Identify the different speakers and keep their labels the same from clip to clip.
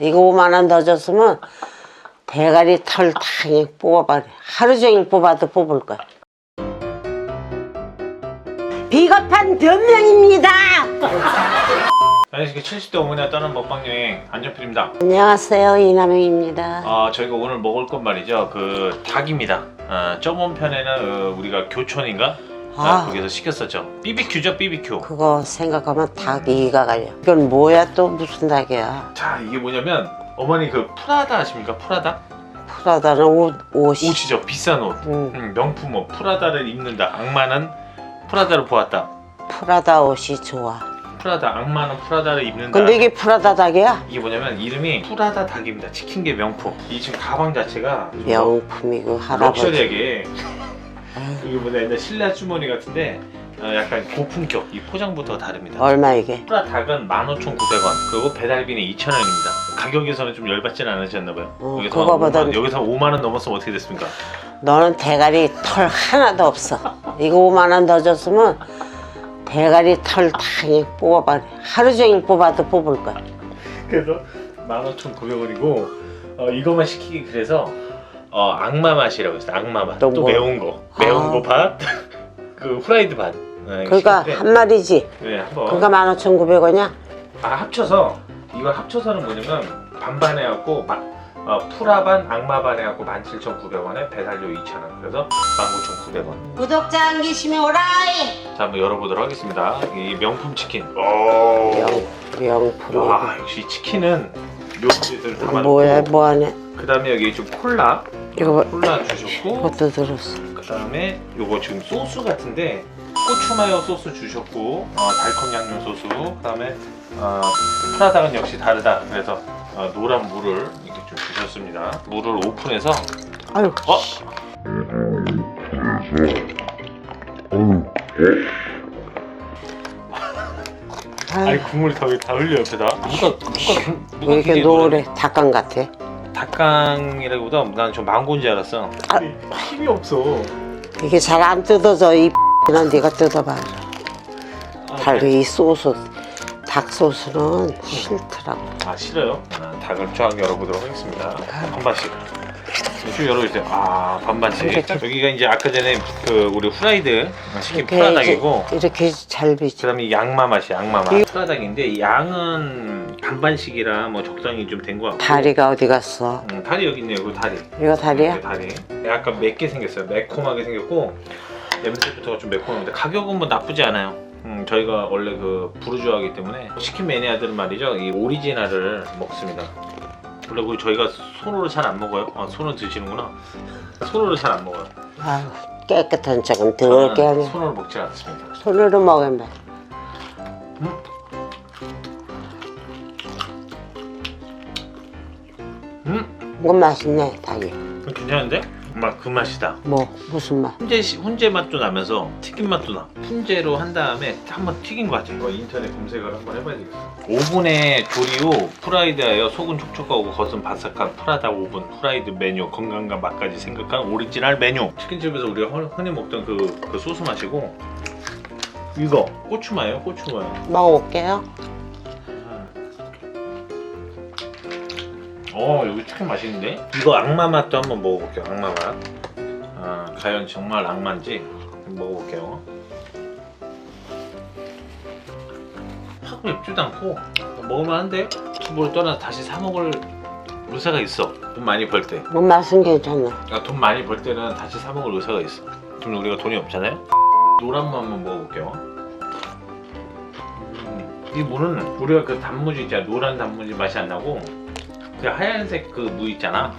Speaker 1: 이거 5만 원 더 줬으면 대가리 털다 그냥 뽑아버려. 하루 종일 뽑아도 뽑을 거야. 비겁한 변명입니다.
Speaker 2: 안녕하십니까 70대 어머니가 떠난 먹방 여행 안전필입니다.
Speaker 1: 안녕하세요 이남영입니다.
Speaker 2: 아 저희가 오늘 먹을 건 말이죠 그 닭입니다. 아, 저번 편에는 어, 우리가 교촌인가 아,
Speaker 1: 아.
Speaker 2: 거기서 시켰었죠. BBQ죠 BBQ.
Speaker 1: 그거 생각하면 닭이 이가 갈려. 이건 뭐야 또 무슨 닭이야?
Speaker 2: 자 이게 뭐냐면 어머니 그 프라다 아십니까 프라다?
Speaker 1: 프라다는 옷 옷이.
Speaker 2: 옷이죠 비싼 옷.
Speaker 1: 음,
Speaker 2: 음, 명품 옷 프라다를 입는다. 악마는 프라다를 보았다.
Speaker 1: 프라다 옷이 좋아.
Speaker 2: 프라다 악마는 프라다를 입는다.
Speaker 1: 근데 이게 프라다 닭이야?
Speaker 2: 이게 뭐냐면 이름이 프라다 닭입니다. 치킨계 명품. 이 지금 가방 자체가 좀
Speaker 1: 명품이고 할아버지.
Speaker 2: 럭셔리하게 이게 뭐냐 옛날 신라 주머니 같은데 어, 약간 고품격 이 포장부터 다릅니다.
Speaker 1: 얼마 이게?
Speaker 2: 프라 닭은 15,900원 그리고 배달비는 2,000원입니다. 가격에서는 좀 열받지는 않으셨나봐요.
Speaker 1: 어,
Speaker 2: 여기서 한
Speaker 1: 그거보단-
Speaker 2: 5만, 여기서 5만 원 넘었으면 어떻게 됐습니까?
Speaker 1: 너는 대가리 털 하나도 없어. 이거 5만 원 더 줬으면 대가리 털다 그냥 뽑아버려. 하루 종일 뽑아도 뽑을 거야.
Speaker 2: 그래서 15,900원이고 어, 이것만 시키기 그래서 어, 악마 맛이라고 했어요. 악마 맛.
Speaker 1: 또
Speaker 2: 또
Speaker 1: 뭐?
Speaker 2: 매운 거. 매운
Speaker 1: 아.
Speaker 2: 거 반. 그 후라이드 반. 네,
Speaker 1: 그러니까
Speaker 2: 시켰는데,
Speaker 1: 한 마리지.
Speaker 2: 네, 한번.
Speaker 1: 그러니까 15,900원이야?
Speaker 2: 아 합쳐서 이걸 합쳐서는 뭐냐면 반반 해갖고 마, 어, 프라반 악마반 해갖고 17,900원에 배달료 2,000원 그래서 19,900원
Speaker 1: 구독자 안 계시면 오라이!
Speaker 2: 자 한번 열어보도록 하겠습니다 이 명품 치킨 오.
Speaker 1: 명, 명품.
Speaker 2: 와 역시 이 치킨은 담아놓고
Speaker 1: 뭐야, 뭐하네.
Speaker 2: 그 다음에 여기 좀 콜라
Speaker 1: 이거 뭐-
Speaker 2: 콜라 주셨고
Speaker 1: 그것도 들었어.
Speaker 2: 그 다음에 요거 지금 소스 같은데 고추 마요 소스 주셨고 어, 달콤 양념 소스. 그 다음에 어, 프라닭은 역시 다르다. 그래서 어, 노란 물을 이렇게 좀 주셨습니다. 물을 오픈해서.
Speaker 1: 아유,
Speaker 2: 어? 아니
Speaker 1: 아유
Speaker 2: 국물이 다, 다 흘려 옆에다. 누가 누가 누가
Speaker 1: 왜 이렇게 노래 닭강 같아?
Speaker 2: 닭강이라기보다 난 좀 망고인 줄 알았어.
Speaker 1: 아.
Speaker 2: 힘이 없어.
Speaker 1: 이게 잘 안 뜯어져, 이 는 네가 뜯어봐.
Speaker 2: 아,
Speaker 1: 달리 이 소스, 닭 소스는 싫더라고.
Speaker 2: 아 싫어요? 아, 닭을 쫙 열어보도록 하겠습니다. 반반씩. 쭉 열어주세요. 아 반반씩. 여기가 이제 아까 전에 그 우리 후라이드 치킨
Speaker 1: 이렇게
Speaker 2: 프라닭이고
Speaker 1: 이제 이렇게 잘 비지.
Speaker 2: 그다음에 양마 맛이 양마 맛.
Speaker 1: 이-
Speaker 2: 프라닭인데 이 양은 반반씩이라 뭐 적당히 좀 된 것 같고.
Speaker 1: 다리가 어디 갔어?
Speaker 2: 음, 다리 여기 있네요. 그 다리.
Speaker 1: 이거 다리야?
Speaker 2: 네, 다리. 약간 맵게 생겼어요. 매콤하게 생겼고 냄새부터가 좀 매콤한데 가격은 뭐 나쁘지 않아요. 음, 저희가 원래 그 부르주아기 때문에 치킨 매니아들은 말이죠 이 오리지널을 먹습니다. 원래 그 저희가 손으로 잘 안 먹어요. 아, 손으로 드시는구나. 손으로 잘 안 먹어요.
Speaker 1: 아유, 깨끗한 척은 더럽게
Speaker 2: 저는
Speaker 1: 하네.
Speaker 2: 손으로 먹지 않습니다.
Speaker 1: 손으로 먹으면
Speaker 2: 음,
Speaker 1: 이건 맛있네, 닭이.
Speaker 2: 괜찮은데? 정말 그 맛이다.
Speaker 1: 뭐, 무슨 맛?
Speaker 2: 훈제 시- 훈제 맛도 나면서 튀김 맛도 나. 훈제로 한 다음에 한번 튀긴 것 같아. 이거 인터넷 검색을 한번 해봐야 되겠어. 오븐에 조리 후 프라이드하여 속은 촉촉하고 겉은 바삭한 프라다 오븐 프라이드 메뉴 건강과 맛까지 생각한 오리지널 메뉴. 치킨집에서 우리가 흔- 흔히 먹던 그, 그 소스 맛이고 이거 고추마요 고추마요.
Speaker 1: 먹어볼게요.
Speaker 2: 어 여기 치킨 맛있는데? 이거 악마 맛도 한번 먹어볼게요. 악마 맛. 아 과연 정말 악마인지 한번 먹어볼게요. 확 맵지도 않고 먹을만한데 투보를 떠나서 다시 사 먹을 의사가 있어. 돈 많이 벌 때.
Speaker 1: 뭐 맛은 괜찮네.
Speaker 2: 아, 돈 많이 벌 때는 다시 사 먹을 의사가 있어. 지금 우리가 돈이 없잖아요. 노란 무 한번 먹어볼게요. 음, 이 무는 우리가 그 단무지 있잖아. 노란 단무지 맛이 안 나고 그 하얀색 그 무 있잖아.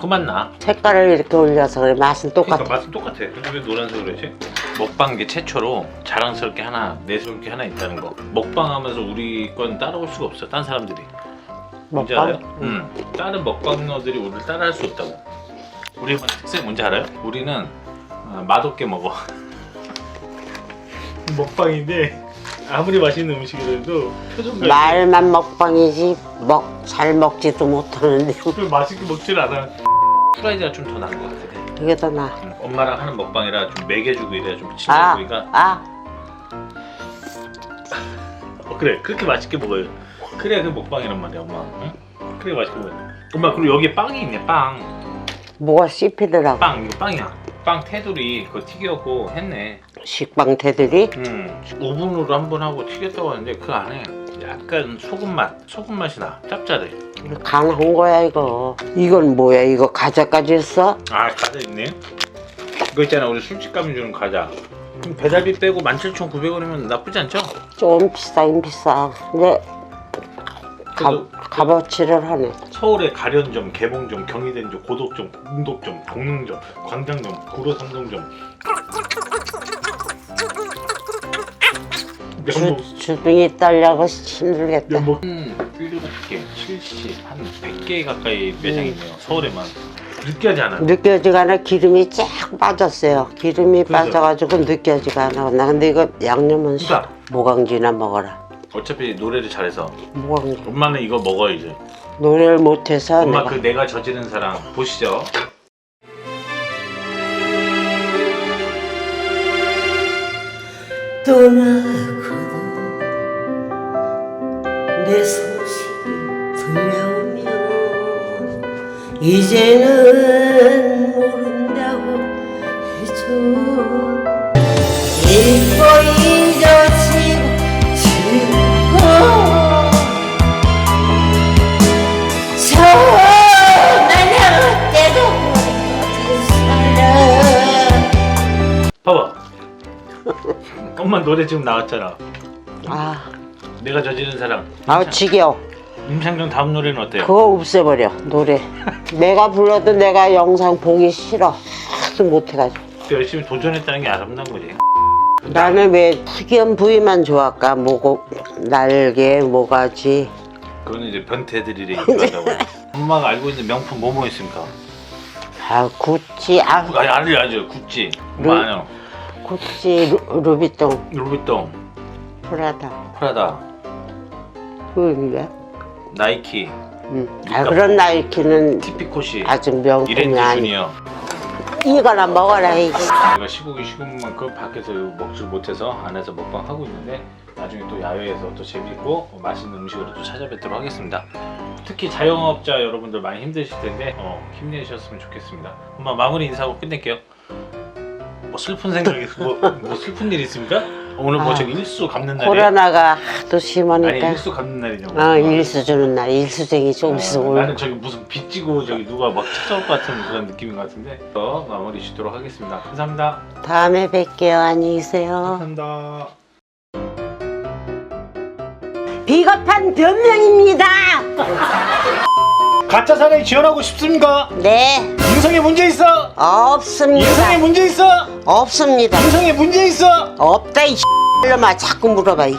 Speaker 2: 그맛 나.
Speaker 1: 색깔을 이렇게 올려서 그래 맛은 똑같아.
Speaker 2: 그러니까 맛은 똑같아. 근데 왜 노란색으로 그러지? 먹방계 최초로 자랑스럽게 하나 내세울 게 하나 있다는 거. 먹방하면서 우리 건 따라올 수가 없어. 딴 사람들이. 뭔지
Speaker 1: 먹방?
Speaker 2: 알아요? 응. 다른 먹방러들이 우리를 따라할 수 없다고. 우리의 특색 뭔지 알아요? 우리는 어, 맛없게 먹어. 먹방인데 아무리 맛있는 음식이라도 표정
Speaker 1: 말만 먹방이지 먹 잘 먹지도 못하는데
Speaker 2: 그 맛있게 먹질 않아. 프라이드가 좀 더 나은 것 같아.
Speaker 1: 이게 더 나.
Speaker 2: 응. 엄마랑 하는 먹방이라 좀 먹여주고 이래야 좀
Speaker 1: 아,
Speaker 2: 친해지니까.
Speaker 1: 아,
Speaker 2: 어, 그래 그렇게 맛있게 먹어요. 그래야 그 먹방이란 말이야 엄마. 응? 그래 맛있게 보여. 엄마 그리고 여기 빵이 있네 빵.
Speaker 1: 뭐가 씹히더라고.
Speaker 2: 빵 이거 빵이야. 빵 테두리 그거 튀겨고 했네.
Speaker 1: 식빵 테들이
Speaker 2: 음 오븐으로 한 번 하고 튀겼다고 하는데 그 안에 약간 소금 맛 소금 맛이 나 짭짤해.
Speaker 1: 간한 거야 이거. 이건 뭐야 이거 과자까지 했어?
Speaker 2: 아 과자 있네. 이거 있잖아 우리 술집 가면 주는 과자. 그럼 배달비 빼고 17,900원이면 나쁘지 않죠?
Speaker 1: 좀 비싸긴 비싸. 근데 가,
Speaker 2: 그래도
Speaker 1: 값어치를 하네.
Speaker 2: 서울의 가련점, 개봉점, 경희대점, 고덕점, 공덕점, 동릉점, 광장점, 구로삼성점.
Speaker 1: 주, 주둥이 딸려고 힘들겠다.
Speaker 2: 연목 한 7개, 70, 한 100개 가까이 매장이 있네요. 서울에만. 느끼하지 않아요.
Speaker 1: 느껴지가 않아 기름이 쫙 빠졌어요. 기름이
Speaker 2: 그죠?
Speaker 1: 빠져가지고 느껴지가 않아. 나 근데 이거 양념은 시-
Speaker 2: 그러니까.
Speaker 1: 모강지나 먹어라.
Speaker 2: 어차피 노래를 잘해서. 엄마는 이거 먹어야지.
Speaker 1: 노래를 못해서
Speaker 2: 엄마
Speaker 1: 내가
Speaker 2: 그 내가 저지른 사랑 보시죠.
Speaker 1: 떠나고도 내 소식이 들려오면 이제는
Speaker 2: 노래 지금 나왔잖아.
Speaker 1: 아,
Speaker 2: 내가 저지른 사랑.
Speaker 1: 아우 지겨워
Speaker 2: 임창정 다음 노래는 어때요?
Speaker 1: 그거 없애버려 노래 내가 불러도 내가 영상 보기 싫어 하도 못해가지고
Speaker 2: 열심히 도전했다는 게 아름다운 거지.
Speaker 1: 나는 왜 특이한 부위만 좋아할까 뭐 날개 모가지
Speaker 2: 그거는 이제 변태들이 얘기하다고. 엄마가 알고 있는 명품 뭐뭐 있습니까?
Speaker 1: 아 구찌 아
Speaker 2: 아니 알지 알죠. 구찌.
Speaker 1: 루-
Speaker 2: 엄마 아니요.
Speaker 1: 구찌 루, 루비통
Speaker 2: 루비통,
Speaker 1: 프라다
Speaker 2: 프라다,
Speaker 1: 그게
Speaker 2: 나이키,
Speaker 1: 음. 아 그런 나이키는
Speaker 2: 티피코시,
Speaker 1: 아주 명품이
Speaker 2: 이렌지
Speaker 1: 아니
Speaker 2: 주니어.
Speaker 1: 이거나 먹어라 이
Speaker 2: 제가 시국이 시국인 만큼 밖에서 먹질 못해서 안에서 먹방 하고 있는데 나중에 또 야외에서 또 재밌고 맛있는 음식으로 또 찾아뵙도록 하겠습니다. 특히 자영업자 여러분들 많이 힘드실 텐데 어, 힘내셨으면 좋겠습니다. 엄마 마무리 인사하고 끝낼게요. 뭐 슬픈 생각이 뭐, 뭐 슬픈 일 있습니까? 오늘 뭐
Speaker 1: 아,
Speaker 2: 저기 일수 갚는 날이에요?
Speaker 1: 코로나가 하도
Speaker 2: 아니
Speaker 1: 심하니까
Speaker 2: 일수 갚는 날이냐고.
Speaker 1: 아 일수 주는 날 일수쟁이 좀
Speaker 2: 아,
Speaker 1: 있어
Speaker 2: 나는 저기 무슨 빚지고 저기 누가 막 찾아올 것 같은 그런 느낌인 것 같은데 또 마무리 짓도록 하겠습니다. 감사합니다.
Speaker 1: 다음에 뵐게요 안녕히 계세요
Speaker 2: 감사합니다.
Speaker 1: 비겁한 변명입니다
Speaker 2: 가짜 사랑이 지원하고 싶습니까?
Speaker 1: 네
Speaker 2: 인성에 문제 있어?
Speaker 1: 없습니다
Speaker 2: 인성에 문제 있어?
Speaker 1: 없습니다
Speaker 2: 인성에 문제 있어?
Speaker 1: 없다 이 X놈아 자꾸 물어봐 이